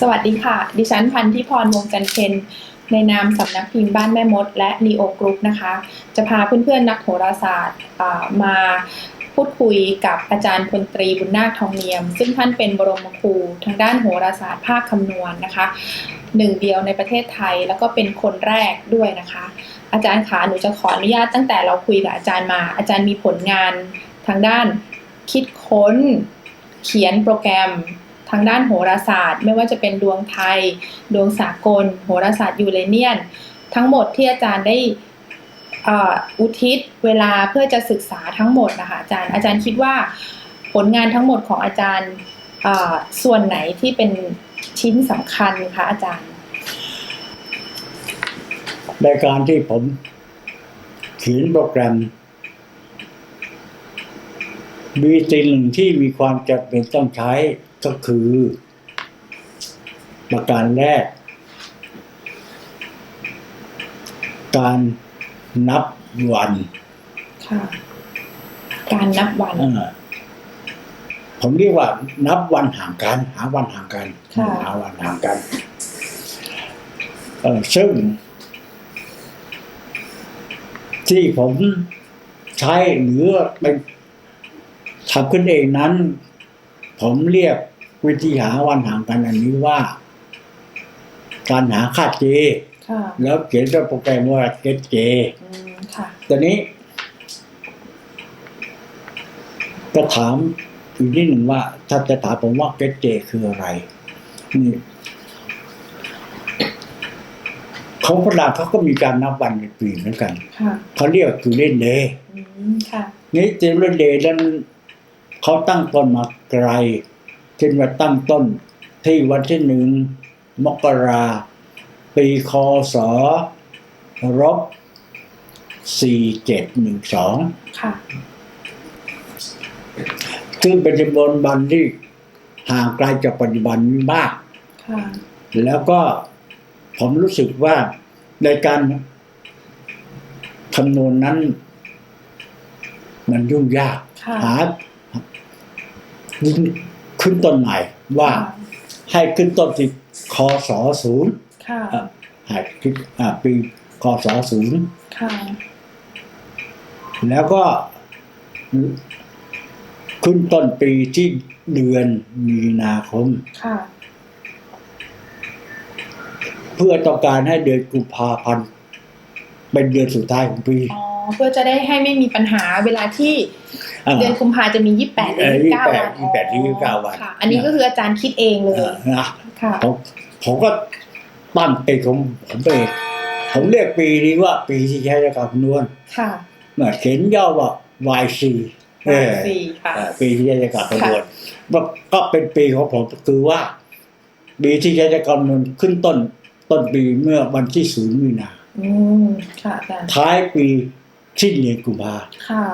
สวัสดีค่ะ ดิฉันพันธิพรวงจันเพ็ญในนามสำนักพิมพ์บ้านแม่มด และนีโอกรุ๊ปนะคะ จะพาเพื่อนๆนักโหราศาสตร์มาพูดคุยกับอาจารย์พลตรีบุญนาคทองเนียม ซึ่งท่านเป็นบรมครูทางด้านโหราศาสตร์ภาคคำนวณนะคะหนึ่งเดียวในประเทศไทยแล้วก็เป็นคนแรกด้วยนะคะ อาจารย์ขาหนูจะขออนุญาตตั้งแต่เราคุยกับอาจารย์มา อาจารย์มีผลงานทางด้านคิดค้น เขียนโปรแกรม ทางด้านโหราศาสตร์ ไม่ว่าจะเป็นดวงไทย ดวงสากล โหราศาสตร์ยูเรเนียน ทั้งหมดที่อาจารย์ได้อุทิศเวลาเพื่อจะศึกษาทั้งหมดนะคะอาจารย์อาจารย์คิดว่าผลงานทั้งหมดของอาจารย์ส่วนไหนที่เป็นชิ้นสำคัญคะอาจารย์ ในการที่ผมเขียนโปรแกรมมีสิ่งหนึ่งที่มีความจำเป็นต้องใช้ ก็คือ ประการแรก การนับวันค่ะการนับวันเออผมเรียกว่า นับวันห่างกัน หาวันห่างกันค่ะหาวันห่างกันเออซึ่ง ที่ผมใช้หรือเป็นทำขึ้นเองนั้น ผมเรียก วิธีหาวันห่างกันอันนี้ว่า การหาค่าเจ ค่ะแล้วเขียนด้วยโปรแกรมว่าเกตเจ อืมค่ะตอนนี้ก็ถามอีกนิดหนึ่งว่า ถ้าจะถามผมว่าเกตเจคืออะไรนี่ของฝรั่งเขาก็มีการนับวันเป็นปีเหมือนกัน ค่ะเขาเรียกคือเล่นเดย์อืมค่ะนี่เจเล่นเดย์นั้นเขาตั้งต้นมาไกล เช่นว่าตั้งต้นที่วันที่หนึ่งมกราปีคศรบสี่เจ็ดหนึ่งสองค่ะซึ่งเป็นจำนวนวันที่ห่างไกลจากปัจจุบันนี้มากค่ะแล้วก็ผมรู้สึกว่าในการคำนวณนั้น มันยุ่งยากค่ะหา ขึ้นต้นใหม่ว่าให้ขึ้นต้นที่คศศูนย์ค่ะให้คิดอ่าปีคศศูนย์ค่ะ แล้วก็ขึ้นต้นปีที่เดือนมีนาคมค่ะ เพื่อต้องการให้เดือนกุมภาพันธ์เป็นเดือนสุดท้ายของปี อ๋อ เพื่อจะได้ให้ไม่มีปัญหาเวลาที่อ่า เดือนกุมภาจะมี28หรือเออ29วัน28 28หรือ29วันค่ะอันนี้ก็คืออาจารย์คิดเองเลยเออนะค่ะผมผมก็ตั้งปีของผมเองผมเรียกปีนี้ว่าปีที่ใช้ในการคำนวณค่ะเมื่อเขียนย่อว่า YC เออสี่ค่ะเออปีที่ใช้ในการคำนวณว่าก็เป็นปีของผมคือว่าปีที่ใช้ในการคำนวณขึ้นต้นต้นปีเมื่อวันที่ศูนย์มีนาอืมค่ะอาจารย์ท้ายปีสิ้นเดือนกุมภาค่ะ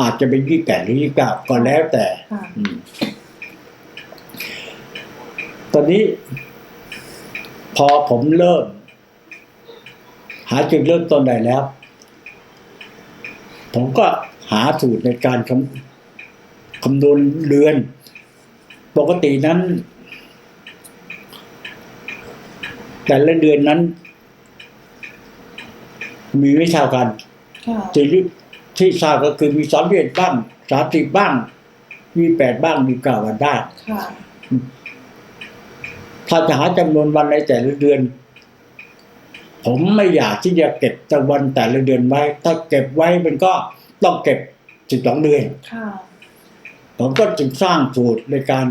อาจจะเป็นยี่แปดหรือยี่เก้าก็แล้วแต่ค่ะอืมตอนนี้ พอผมเริ่ม หาจุดเริ่มต้นได้แล้ว ผมก็หาสูตรในการคำคำนวณเดือน ปกตินั้น แต่ละเดือนนั้น มีไม่เท่ากันค่ะ ที่ที่ที่ทราบก็คือมีสามเดือนบ้างสามสิบบ้าง มีแปดบ้างมีเก้าวันได้ค่ะถ้าจะหาจำนวนวันในแต่ละเดือน ผมไม่อยากที่จะเก็บจำวันแต่ละเดือนไว้ ถ้าเก็บไว้มันก็ต้องเก็บสิบสองเดือนค่ะผมก็จึงสร้างสูตรในการ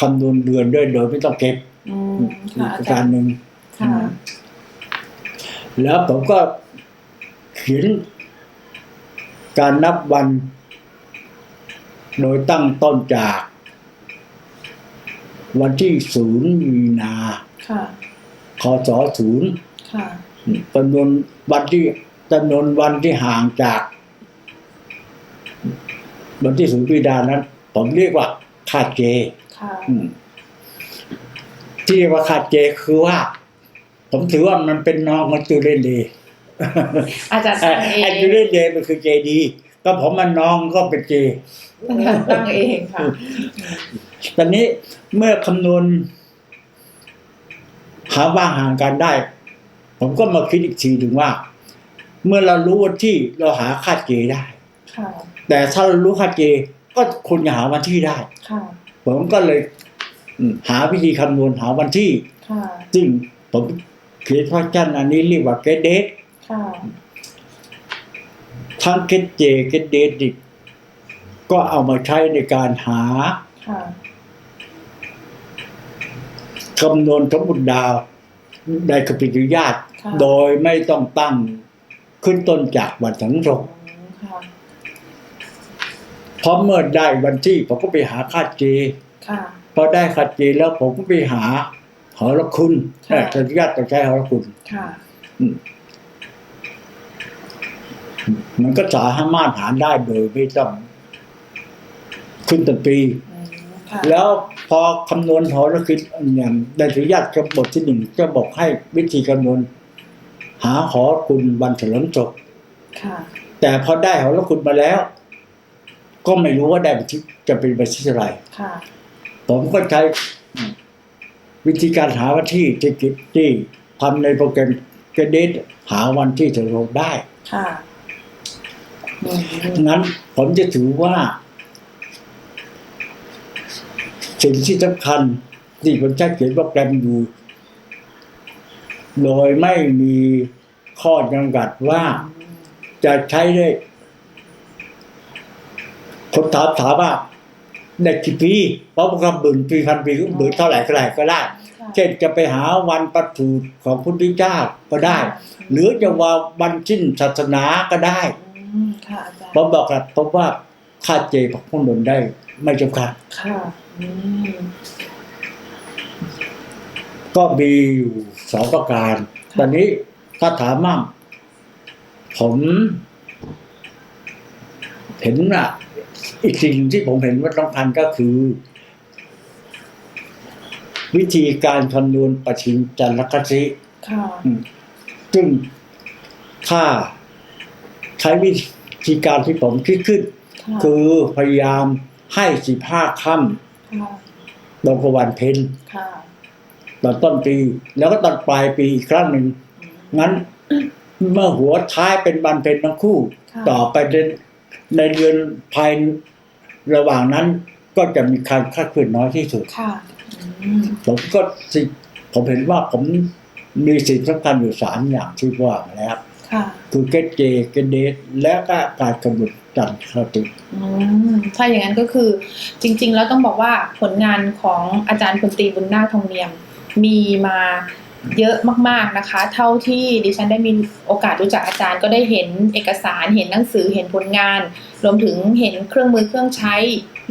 คำนวณเดือนด้วยโดยไม่ต้องเก็บอืมอีค่ะกอาประจาการรย์หนึ่งค่ะแล้วผมก็เขียน การนับวันโดยตั้งต้นจากวันที่ศูนย์มีนาค่ะคศศูนย์ค่ะจำนวนวันที่จำนวนวันที่ห่างจาก วันที่ศูนย์มีนานั้น ผมเรียกว่าคาดเจค่ะอืมที่เรียกว่าคาดเจคือว่า ผมถือว่ามันเป็นน้องของจูเลนเดย์ อาจารย์ไอ้ตั้งเอไอ้งจูเลนเดย์มันคือเจดี ก็ผมมันน้องก็เป็นเจอาจารย์ตั้งเองค่ะตอนนี้เมื่อคำนวณหาว่างห่างกันได้ ผมก็มาคิดอีกทีถึงว่า เมื่อเรารู้วันที่เราหาค่าเจได้ค่ะแต่ถ้าเรารู้ค่าเจ ก็ควรจะหาวันที่ได้ค่ะผมก็เลยอืมหาวิธีคำนวณหาวันที่ค่ะซึ่งผมเขียนพระจันทร์อันนี้เรียกว่าเกตเดทค่ะ ทั้งเกตเจเกตเดทอีกก็เอามาใช้ในการหาค่ะคำนวณสมบุติดาวในคปิยุญาตค่ะโดยไม่ต้องตั้งขึ้นต้นจากวันสังสงอืมค่ะเพราะเมื่อได้วันที่ผมก็ไปหาค่าเจค่ะพอได้ค่าเจแล้วผมก็ไปหาหอละคุณค่ะแต่อนุญาตต้องใช้หอละคุณค่ะ มันก็สามารถหารได้โดยไม่ต้องขึ้นต้นปีอืมค่ะแล้วพอคำนวณหอละคุณเนี่ยในอนุญาตกับบทที่หนึ่งจะบอกให้วิธีคำนวณ หาหอคุณวันเฉลิมศพค่ะแต่พอได้หอละคุณมาแล้ว ก็ไม่รู้ว่าได้บันทึกจะเป็นบันทึกอะไรค่ะผมก็ใช้วิธีการหาวันที่ที่คิดที่ทำในโปรแกรมเกรดตหาวันที่จะลงได้ ค่ะ อืมงั้นผมจะถือว่า สิ่งที่สำคัญที่ผมใช้เขียนโปรแกรมอยู่ โดยไม่มีข้อจำกัดว่าจะใช้ได้คนถามถามว่าได้กี่ปีเพราะมันก็บึนปีพันปีก็บึนเท่าไหร่ก็ได้ก็ได้ค่ะเช่นจะไปหาวันประสูติของพุทธเจ้าก็ได้ หรือจะว่าวันสิ้นศาสนาก็ได้อืม ค่ะอาจารย์ผมบอกครับเพราะว่าค่าเจของพวกนนได้ ไม่จำกัดค่ะอืมก็มีอยู่สองประการ ตอนนี้ถ้าถามว่าผมเห็นว่าอีกสิ่งที่ผมเห็นว่าต้องทันก็คือ วิธีการคำนวณปฏิทินจันทรคติค่ะซึ่งถ้า ใช้วิธีการที่ผมคิดขึ้นค่ะคือพยายามให้สิบห้าค่ค่ะำตรงกับวันเพ็ญค่ะตอนต้นปี แล้วก็ตอนปลายปีอีกครั้งหนึ่งงั้นเมื่อหัวท้ายเป็นวันเพ็ญทั้งคู่ค่ะต่อไปในในเดือนภายระหว่างนั้นก็จะมีการคลาดเคลื่อนน้อยที่สุดค่ะอืมผมก็สิผมเห็นว่าผมมีสิ่งสำคัญอยู่สามอย่างที่ว่ามาแล้ว ค่ะคือเกตเจเกตเดทและก็การกำหนดจันทรคติอืมถ้าอย่างนั้นก็คือจริง ๆ แล้วต้องบอกว่าผลงานของอาจารย์พลตรีบุญนาคทองเนียมมีมาเยอะมากๆนะคะ เท่าที่ดิฉันได้มีโอกาสรู้จักอาจารย์ก็ได้เห็นเอกสารเห็นหนังสือเห็นผลงาน รวมถึงเห็นเครื่องมือเครื่องใช้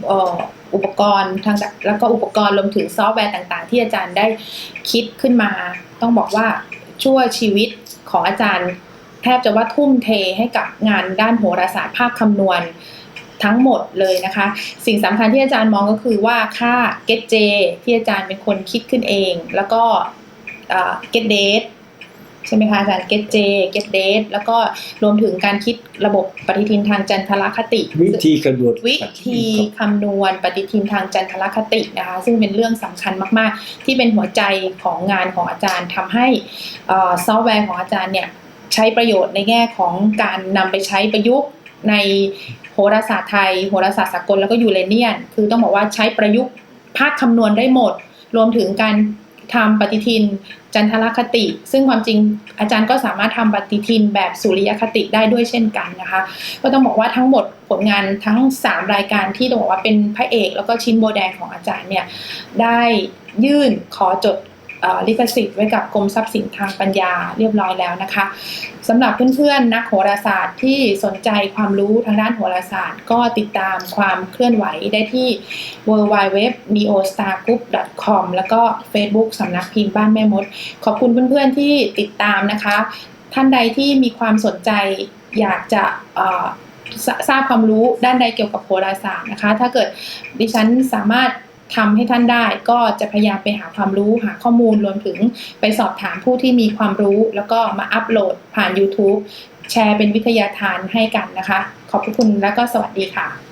เอ่ออุปกรณ์ทางด้านแล้วก็อุปกรณ์รวมถึงซอฟต์แวร์ต่างๆ ที่อาจารย์ได้คิดขึ้นมา ต้องบอกว่าชั่วชีวิตของอาจารย์ แทบจะว่าทุ่มเทให้กับงานด้านโหราศาสตร์ภาคคำนวณทั้งหมดเลยนะคะ สิ่งสำคัญที่อาจารย์มองก็คือว่าค่า get j ที่อาจารย์เป็นคนคิดขึ้นเอง แล้วก็เอ่อ get date ใช่ไหมคะอาจารย์ get j get date แล้วก็รวมถึงการคิดระบบปฏิทินทางจันทรคติ วิธีกำหนดวิธีคำนวณปฏิทินทางจันทรคตินะคะ ซึ่งเป็นเรื่องสำคัญมาก ๆ ที่เป็นหัวใจของงานของอาจารย์ทำให้เอ่อซอฟต์แวร์ของอาจารย์เนี่ย ใช้ประโยชน์ในแง่ของการนำไปใช้ประยุกต์ในโหราศาสตร์ไทย โหราศาสตร์สากลแล้วก็ยูเรเนียน คือต้องบอกว่าใช้ประยุกต์ภาคคำนวณได้หมด รวมถึงการทำปฏิทิน จันทรคติ ซึ่งความจริงอาจารย์ก็สามารถทำปฏิทินแบบสุริยคติได้ด้วยเช่นกันนะคะ ก็ต้องบอกว่าทั้งหมดผลงานทั้ง 3 รายการที่ต้องบอกว่าเป็นพระเอก แล้วก็ชิ้นโบแดงของอาจารย์เนี่ยได้ยื่นขอจด ลิขสิทธิ์ไว้กับกรมทรัพย์สินทางปัญญาเรียบร้อยแล้วนะคะสำหรับเพื่อนๆนักโหราศาสตร์ที่สนใจความรู้ทางด้านโหราศาสตร์ ก็ติดตามความเคลื่อนไหวได้ที่ w w w n e o s t a r g r o u p c o m แล้วก็ Facebook สำนักพิมพ์บ้านแม่มด ขอบคุณเพื่อนๆที่ติดตามนะคะ ท่านใดที่มีความสนใจอยากจะทราบความรู้ด้านใดเกี่ยวกับโหราศาสตร์นะคะ ถ้าเกิดดิฉันสามารถ ทำให้ท่านได้ ก็จะพยายามไปหาความรู้หาข้อมูลรวมถึงไปสอบถามผู้ที่มีความรู้ แล้วก็มาอัปโหลดผ่าน YouTube แชร์เป็นวิทยาทานให้กันนะคะ ขอบคุณและก็สวัสดีค่ะ